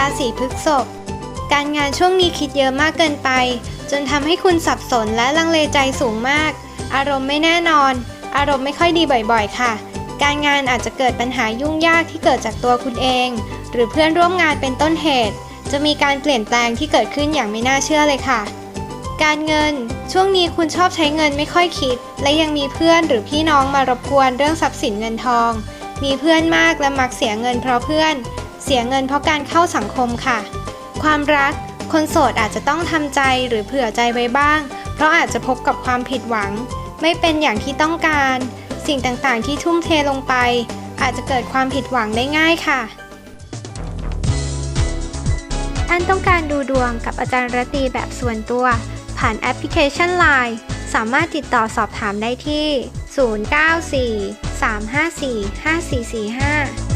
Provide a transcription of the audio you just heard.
ราศีพฤษภการงานช่วงนี้คิดเยอะมากเกินไป จนทำให้คุณสับสนและลังเลใจสูงมาก อารมณ์ไม่แน่นอน อารมณ์ไม่ค่อยดีบ่อยๆ ค่ะ การงานอาจจะเกิดปัญหายุ่งยากที่เกิดจากตัวคุณเอง หรือเพื่อนร่วมงานเป็นต้นเหตุ จะมีการเปลี่ยนแปลงที่เกิดขึ้นอย่างไม่น่าเชื่อเลยค่ะ การเงินช่วงนี้คุณชอบใช้เงินไม่ค่อยคิด และยังมีเพื่อนหรือพี่น้องมารบกวนเรื่องทรัพย์สินเงินทอง มีเพื่อนมากและมักเสียเงินเพราะเพื่อน เสียเงินเพราะการเข้าสังคมค่ะ ความรัก คนโสดอาจจะต้องทำใจหรือเผื่อใจไว้บ้าง เพราะอาจจะพบกับความผิดหวัง ไม่เป็นอย่างที่ต้องการ สิ่งต่างๆที่ทุ่มเทลงไป อาจจะเกิดความผิดหวังได้ง่ายค่ะ ท่านต้องการดูดวงกับอาจารย์รตีแบบส่วนตัว ผ่านแอปพลิเคชัน Line สามารถติดต่อสอบถามได้ที่ 094 354 5445